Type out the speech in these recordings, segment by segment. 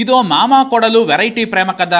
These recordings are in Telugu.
ఇదో మామా కొడలు వెరైటీ ప్రేమ కథ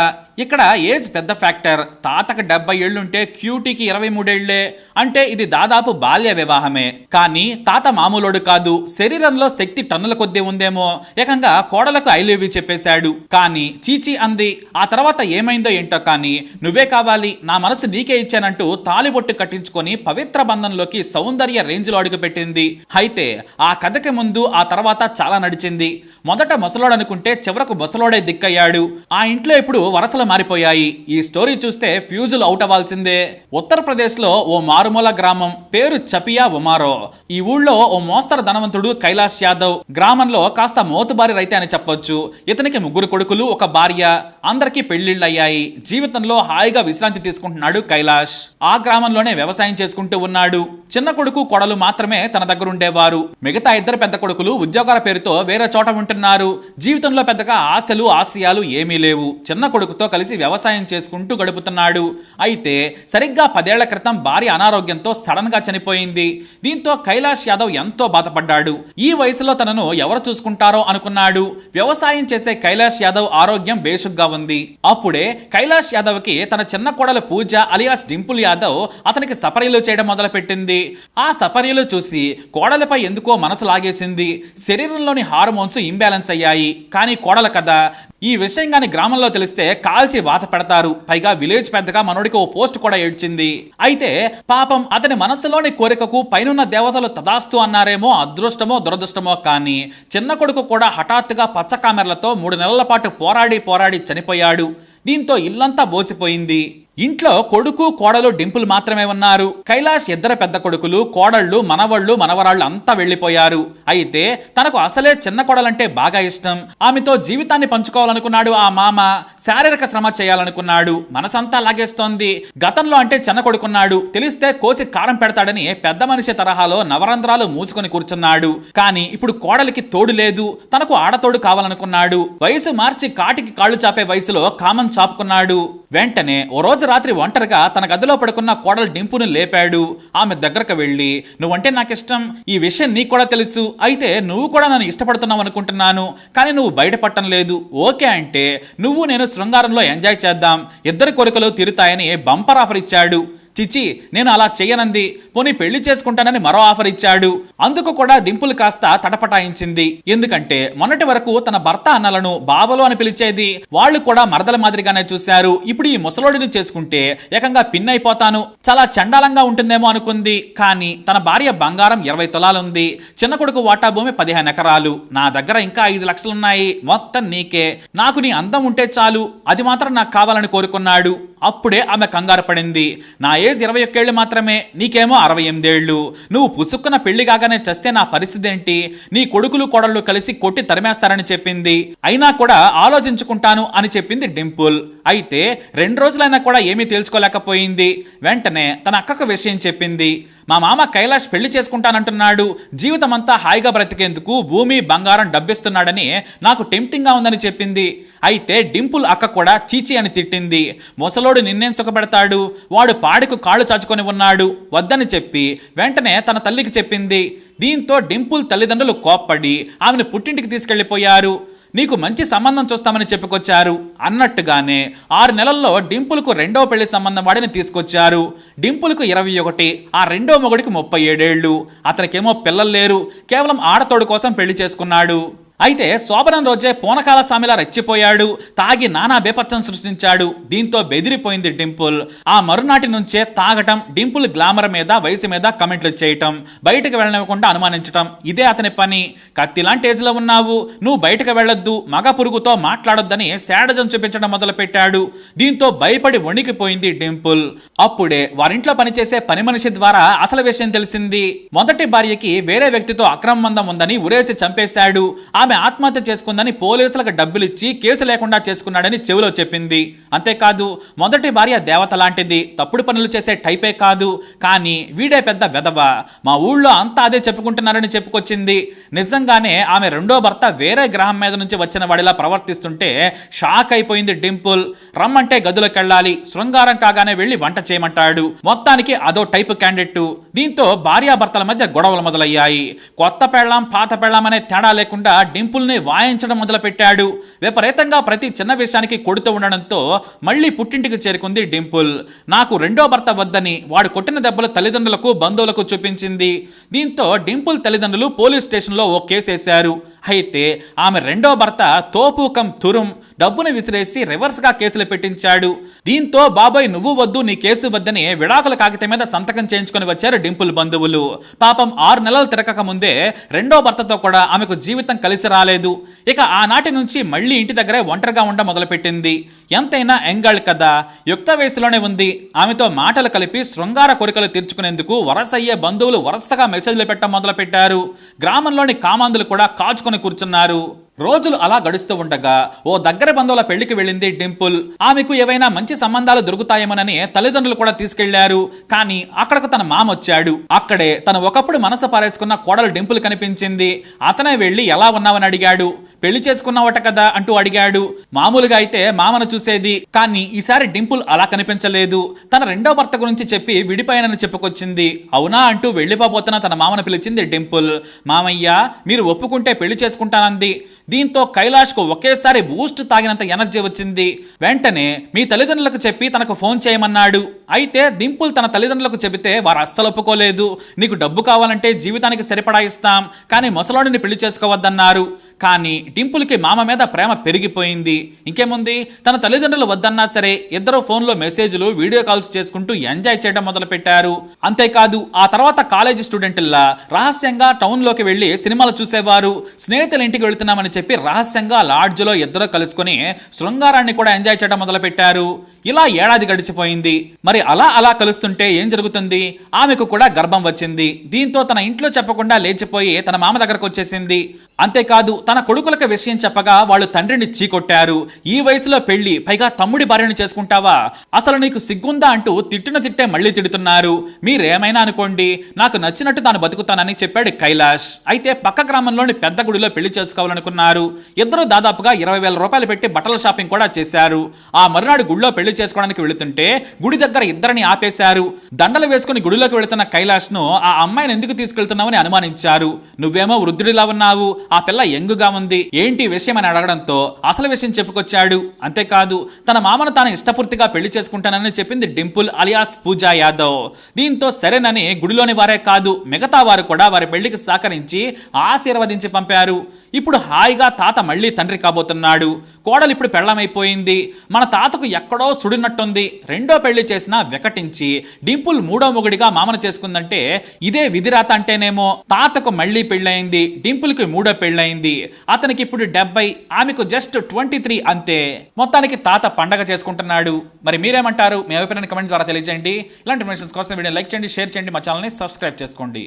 ఇక్కడ ఏజ్ పెద్ద ఫ్యాక్టర్. తాతకు డెబ్బై ఏళ్ళుంటే క్యూటీకి ఇరవై మూడేళ్ళే అంటే ఇది దాదాపు బాల్య వివాహమే. కానీ తాత మామూలోడు కాదు. శరీరంలో శక్తి టన్నుల కొద్దీ ఉందేమో. ఏకంగా కోడలకు ఐలేవి చెప్పేశాడు. కానీ చీచి అంది. ఆ తర్వాత ఏమైందో ఏంటో కానీ నువ్వే కావాలి. నా మనసు నీకే ఇచ్చానంటూ తాలిబొట్టు కట్టించుకొని పవిత్ర బంధంలోకి సౌందర్య రేంజ్లో అడుగుపెట్టింది. అయితే ఆ కథకి ముందు ఆ తర్వాత చాలా నడిచింది. మొదట మొసలోడనుకుంటే చివరకు ముసలోడే దిక్కయ్యాడు. ఆ ఇంట్లో ఇప్పుడు వరసల మారిపోయాయి. ఈ స్టోరీ చూస్తే ఫ్యూజులు అవుట్ అవ్వాల్సిందే. ఉత్తరప్రదేశ్లో ఓ మారుమూల గ్రామం పేరు చపియా ఉమారో ఈ ఊళ్ళో ఓ మోస్తరు ధనవంతుడు కైలాష్ యాదవ్. గ్రామంలో కాస్త మోతుబారి రైతే అని చెప్పొచ్చు. ఇతనికి ముగ్గురు కొడుకులు ఒక భార్య. అందరికీ పెళ్ళిళ్ళయ్యాయి జీవితంలో హాయిగా విశ్రాంతి తీసుకుంటున్నాడు కైలాష్. ఆ గ్రామంలోనే వ్యవసాయం చేసుకుంటూ ఉన్నాడు. చిన్న కొడుకు కొడలు మాత్రమే తన దగ్గర ఉండేవారు. మిగతా ఇద్దరు పెద్ద కొడుకులు ఉద్యోగాల పేరుతో వేరే చోట ఉంటున్నారు. జీవితంలో పెద్దగా ఆశలు ఆశయాలు ఏమీ లేవు. చిన్న కొడుకుతో కలిసి కలిసి వ్యవసాయం చేసుకుంటూ గడుపుతున్నాడు. అయితే సరిగ్గా పదేళ్ళ క్రితం భార్య అనారోగ్యంతో సడన్గా చనిపోయింది. దీంతో కైలాష్ యాదవ్ ఎంతో బాధపడ్డాడు. ఈ వయసులో తనను ఎవరు చూసుకుంటారో అనుకున్నాడు. వ్యవసాయం చేసే కైలాష్ యాదవ్ ఆరోగ్యం బేషుగ్గా ఉంది. అప్పుడే కైలాష్ యాదవ్కి తన చిన్న కోడలు పూజ అలియాస్ డింపుల్ యాదవ్ అతనికి సపర్యలు చేయడం మొదలుపెట్టింది. ఆ సపర్యలు చూసి కోడలపై ఎందుకో మనసు లాగేసింది. శరీరంలోని హార్మోన్స్ ఇంబ్యాలెన్స్ అయ్యాయి. కానీ కోడల కదా ఈ విషయం గాని గ్రామంలో తెలిస్తే కాల్చి వాత పెడతారు. పైగా విలేజ్ పెద్దగా మనోడికి ఓ పోస్ట్ కూడా ఏడ్చింది. అయితే పాపం అతని మనసులోని కోరికకు పైనున్న దేవతలు తదాస్తు అన్నారేమో అదృష్టమో దురదృష్టమో కానీ చిన్న కొడుకు కూడా హఠాత్తుగా పచ్చ కామెరలతో మూడు నెలల పాటు పోరాడి పోరాడి చనిపోయాడు. దీంతో ఇల్లంతా బోసిపోయింది. ఇంట్లో కొడుకు కోడలు డింపుల్ మాత్రమే ఉన్నారు. కైలాష్ ఇద్దరు పెద్ద కొడుకులు కోడళ్ళు మనవళ్ళు మనవరాళ్ళు అంతా వెళ్ళిపోయారు. అయితే తనకు అసలే చిన్న కోడలంటే బాగా ఇష్టం. ఆమెతో జీవితాన్ని పంచుకోవాలనుకున్నాడు ఆ మామ. శారీరక శ్రమ చేయాలనుకున్నాడు. మనసంతా లాగేస్తోంది. గతంలో అంటే చిన్న కొడుకున్నాడు. తెలిస్తే కోసి కారం పెడతాడని పెద్ద మనిషి తరహాలో నవరంధ్రాలు మూసుకొని కూర్చున్నాడు. కానీ ఇప్పుడు కోడలికి తోడు లేదు. తనకు ఆడతోడు కావాలనుకున్నాడు. వయసు మార్చి కాటికి కాళ్ళు చాపే వయసులో కామం చాపుకున్నాడు. వెంటనే ఓ రోజు రాత్రి ఒంటరిగా తన గదిలో పడుకున్న కోడలు డింపును లేపాడు. ఆమె దగ్గరకు వెళ్ళి నువ్వంటే నాకు ఇష్టం ఈ విషయం నీకు కూడా తెలుసు. అయితే నువ్వు కూడా నన్ను ఇష్టపడుతున్నావు అనుకుంటున్నాను. కానీ నువ్వు బయటపడటం లేదు. ఓకే అంటే నువ్వు నేను శృంగారంలో ఎంజాయ్ చేద్దాం. ఇద్దరి కోరికలు తీరుతాయని బంపర్ ఆఫర్ ఇచ్చాడు. చిచి నేను అలా చెయ్యనంది. పోనీ పెళ్ళి చేసుకుంటానని మరో ఆఫర్ ఇచ్చాడు. అందుకు కూడా డింపుల్ కాస్త తటపటాయించింది. ఎందుకంటే మొన్నటి వరకు తన భర్త అన్నలను బావలు అని పిలిచేది. వాళ్ళు కూడా మరదల మాదిరిగానే చూశారు. ఇప్పుడు ఈ ముసలోడిని చేసుకుంటే ఏకంగా పిన్ అయిపోతాను చాలా చండాలంగా ఉంటుందేమో అనుకుంది. కానీ తన భార్య బంగారం ఇరవై తులాలుంది. చిన్న కొడుకు వాటా భూమి పదిహేను ఎకరాలు. నా దగ్గర ఇంకా ఐదు లక్షలున్నాయి. మొత్తం నీకే. నాకు నీ అందం ఉంటే చాలు. అది మాత్రం నాకు కావాలని కోరుకున్నాడు. అప్పుడే ఆమె కంగారు పడింది. నా ఏజ్ ఇరవై ఒక్కేళ్ళు మాత్రమే నీకేమో అరవై ఎనిమిదేళ్ళు. నువ్వు పుసుక్కున పెళ్ళి కాగానే చస్తే నా పరిస్థితి ఏంటి నీ కొడుకులు కోడళ్ళు కలిసి కొట్టి తరిమేస్తారని చెప్పింది. అయినా కూడా ఆలోచించుకుంటాను అని చెప్పింది డింపుల్. అయితే రెండు రోజులైనా కూడా ఏమీ తేల్చుకోలేకపోయింది. వెంటనే తన అక్కకు విషయం చెప్పింది. మా మామ కైలాష్ పెళ్ళి చేసుకుంటానంటున్నాడు. జీవితం అంతా హాయిగా బ్రతికేందుకు భూమి బంగారం డబ్బిస్తున్నాడని నాకు టెంప్టింగ్గా ఉందని చెప్పింది. అయితే డింపుల్ అక్క కూడా చీచి అని తిట్టింది. ముసలోడు నిన్నేం సుఖపెడతాడు? వాడు పాడి పాడికు కాళ్ళు చాచుకొని ఉన్నాడు. వద్దని చెప్పి వెంటనే తన తల్లికి చెప్పింది. దీంతో డింపుల్ తల్లిదండ్రులు కోప్పడి ఆమెను పుట్టింటికి తీసుకెళ్ళిపోయారు నీకు మంచి సంబంధం చూస్తామని చెప్పుకొచ్చారు. అన్నట్టుగానే ఆరు నెలల్లో డింపుల్కు రెండో పెళ్ళి సంబంధం వాడిని తీసుకొచ్చారు. డింపుల్కు ఇరవై ఒకటి ఆ రెండో మొగుడికి ముప్పై ఏడేళ్ళు. అతనికేమో పిల్లలు లేరు. కేవలం ఆడతోడు కోసం పెళ్ళి చేసుకున్నాడు. అయితే శోభనం రోజే పూనకాల స్వామిలా రెచ్చిపోయాడు. తాగి నానా బేపచ్చం సృష్టించాడు. దీంతో బెదిరిపోయింది డింపుల్. ఆ మరునాటి నుంచే తాగటం డింపుల్ గ్లామర్ మీద వయసు మీద కమెంట్లు చేయటం బయటకు వెళ్ళనివ్వకుండా అనుమానించటం ఇదే అతని పని. కత్తిలాంటి ఏజ్లో ఉన్నావు. నువ్వు బయటకు వెళ్ళొద్దు. మగ పురుగుతో మాట్లాడొద్దని శాడజం చూపించడం మొదలుపెట్టాడు. దీంతో భయపడి వణికిపోయింది డింపుల్. అప్పుడే వారింట్లో పనిచేసే పని మనిషి ద్వారా అసలు విషయం తెలిసింది. మొదటి భార్యకి వేరే వ్యక్తితో అక్రమ బంధం ఉందని ఉరేసి చంపేశాడు. ఆమె ఆత్మహత్య చేసుకుందని పోలీసులకు డబ్బులు ఇచ్చి కేసు లేకుండా చేసుకున్నాడని చెవిలో చెప్పింది. అంతేకాదు మొదటి భార్య దేవత లాంటిది. తప్పుడు పనులు చేసే టైపే కాదు. కానీ వీడే పెద్ద వెధవ. మా ఊళ్ళో అంతా అదే చెప్పుకుంటున్నారని చెప్పుకొచ్చింది. నిజంగానే ఆమె రెండో భర్త వేరే గ్రహం మీద నుంచి వచ్చిన వాడిలా ప్రవర్తిస్తుంటే షాక్ అయిపోయింది డింపుల్. రమ్మంటే గదిలోకి వెళ్ళాలి శృంగారం కాగానే వెళ్ళి వంట చేయమంటాడు. మొత్తానికి అదో టైపు క్యాండిడేట్. దీంతో భార్యాభర్తల మధ్య గొడవలు మొదలయ్యాయి. కొత్త పెళ్ళాం పాత పెళ్ళాం అనే తేడా లేకుండా డింపుల్ని వాయించడం మొదలుపెట్టాడు. విపరీతంగా ప్రతి చిన్న విషయానికి కొడుతూ ఉండడంతో మళ్ళీ పుట్టింటికి చేరుకుంది డింపుల్. నాకు రెండో భర్త వద్దని వాడు కొట్టిన దెబ్బలు తల్లిదండ్రులకు బంధువులకు చూపించింది. దీంతో డింపుల్ తల్లిదండ్రులు పోలీస్ స్టేషన్లో ఓ కేసు వేశారు. అయితే ఆమె రెండో భర్త తోపుకం తురుం డబ్బును విసిరేసి రివర్స్గా కేసులు పెట్టించాడు. దీంతో బాబాయ్ నువ్వు వద్దు నీ కేసు వద్దని విడాకుల కాగితం మీద సంతకం చేయించుకొని వచ్చారు డింపుల్ బంధువులు. పాపం ఆరు నెలలు తిరగక ముందే రెండో భర్తతో కూడా ఆమెకు జీవితం కలిసి రాలేదు. ఇక ఆనాటి నుంచి మళ్ళీ ఇంటి దగ్గరే ఒంటరిగా ఉండ మొదలుపెట్టింది. ఎంతైనా ఎంగళ్ కదా యుక్త వయసులోనే ఉంది. ఆమెతో మాటలు కలిపి శృంగార కోరికలు తీర్చుకునేందుకు వరసయ్యే బంధువులు వరుసగా మెసేజ్లు పెట్టడం మొదలుపెట్టారు. గ్రామంలోని కామాందులు కూడా కాచుకొని కూర్చున్నారు. రోజులు అలా గడుస్తూ ఉండగా ఓ దగ్గర బంధువుల పెళ్ళికి వెళ్ళింది డింపుల్. ఆమెకు ఏవైనా మంచి సంబంధాలు దొరుకుతాయేమోనని తల్లిదండ్రులు కూడా తీసుకెళ్ళారు. కానీ అక్కడకు తన మామ వచ్చాడు అక్కడే తను ఒకప్పుడు మనసు పారేసుకున్న కోడలు డింపుల్ కనిపించింది. అతనే వెళ్ళి ఎలా ఉన్నావని అడిగాడు. పెళ్ళి చేసుకున్నావట కదా అంటూ అడిగాడు. మామూలుగా అయితే మామను చూసేది. కానీ ఈసారి డింపుల్ అలా కనిపించలేదు. తన రెండో భర్త గురించి చెప్పి విడిపోయానని చెప్పుకొచ్చింది. అవునా అంటూ వెళ్ళిపోబోతున్న తన మామను పిలిచింది డింపుల్. మామయ్య మీరు ఒప్పుకుంటే పెళ్ళి చేసుకుంటానంది. దీంతో కైలాష్కు ఒకేసారి బూస్ట్ తాగినంత ఎనర్జీ వచ్చింది. వెంటనే మీ తల్లిదండ్రులకు చెప్పి తనకు ఫోన్ చేయమన్నాడు. అయితే దింపుల్ తన తల్లిదండ్రులకు చెబితే వారు అస్సలు ఒప్పుకోలేదు. నీకు డబ్బు కావాలంటే జీవితానికి సరిపడా ఇస్తాం కానీ ముసలోడిని పెళ్ళి చేసుకోవద్దన్నారు. కానీ డింపుల్కి మామ మీద ప్రేమ పెరిగిపోయింది. ఇంకేముంది? తన తల్లిదండ్రులు వద్దన్నా సరే ఇద్దరు ఫోన్లో మెసేజ్లు వీడియో కాల్స్ చేసుకుంటూ ఎంజాయ్ చేయడం మొదలుపెట్టారు. అంతేకాదు ఆ తర్వాత కాలేజీ స్టూడెంట్లా రహస్యంగా టౌన్లోకి వెళ్ళి సినిమాలు చూసేవారు. స్నేహితుల ఇంటికి వెళుతున్నామని చెప్పి రహస్యంగా లాడ్జ్లో ఇద్దరు కలుసుకొని శృంగారాన్ని కూడా ఎంజాయ్ చేయడం మొదలుపెట్టారు. ఇలా ఏడాది గడిచిపోయింది. మరి అలా అలా కలుస్తుంటే ఏం జరుగుతుంది? ఆమెకు కూడా గర్భం వచ్చింది. దీంతో తన ఇంట్లో చెప్పకుండా లేచిపోయి తన మామ దగ్గరకు వచ్చేసింది. అంతేకాదు తన కొడుకులకు విషయం చెప్పగా వాళ్ళు తండ్రిని చీకొట్టారు. ఈ వయసులో పెళ్ళి పైగా తమ్ముడి భార్యను చేసుకుంటావా? అసలు నీకు సిగ్గుందా అంటూ తిట్టిన తిట్టే మళ్ళీ తిడుతున్నారు. మీరేమైనా అనుకోండి నాకు నచ్చినట్టు తాను బతుకుతానని చెప్పాడు కైలాష్. అయితే పక్క గ్రామంలోని పెద్ద గుడిలో పెళ్ళి చేసుకోవాలనుకున్నారు. ఇద్దరు దాదాపుగా ఇరవై వేల రూపాయలు పెట్టి బట్టల షాపింగ్ కూడా చేశారు. ఆ మరునాడు గుడిలో పెళ్ళి చేసుకోవడానికి వెళుతుంటే గుడి దగ్గర ఇద్దరిని ఆపేశారు. దండలు వేసుకుని గుడిలోకి వెళుతున్న కైలాష్ను ఆ అమ్మాయిని ఎందుకు తీసుకెళ్తున్నావని అనుమానించారు. నువ్వేమో వృద్ధుడిలా ఉన్నావు. ఆ పిల్ల ఎంగుగా ఉంది. ఏంటి విషయం అని అడగడంతో అసలు విషయం చెప్పుకొచ్చాడు. అంతేకాదు తన మామను తాను ఇష్టపూర్తిగా పెళ్ళి చేసుకుంటానని చెప్పింది డింపుల్ అలియాస్ పూజా యాదవ్. దీంతో సరేనని గుడిలోని వారే కాదు మిగతా వారు కూడా వారి పెళ్ళికి సహకరించి ఆశీర్వదించి పంపారు. ఇప్పుడు హాయిగా తాత మళ్ళీ తండ్రి కాబోతున్నాడు. కోడలు ఇప్పుడు పెళ్ళమైపోయింది. మన తాతకు ఎక్కడో సుడినట్టుంది. రెండో పెళ్ళి చేసినా వికటించి డింపుల్ మూడో మొగుడిగా మామను చేసుకుందంటే ఇదే విధిరాత అంటేనేమో తాతకు మళ్ళీ పెళ్ళయింది డింపుల్కి మూడో పెళ్ళయింది అతనికి ఇప్పుడు డెబ్బై ఆమెకు జస్ట్ ట్వంటీ త్రీ అంతే. మొత్తానికి తాత పండగ చేసుకుంటున్నాడు. మరి మీరేమంటారు? మీ అభిప్రాయాన్ని కమెంట్ ద్వారా తెలియజేయండి. ఇలాంటి ఇన్ఫర్మేషన్స్ కోసం వీడియో లైక్ చేయండి షేర్ చేయండి మా ఛానల్ని సబ్స్క్రైబ్ చేసుకోండి.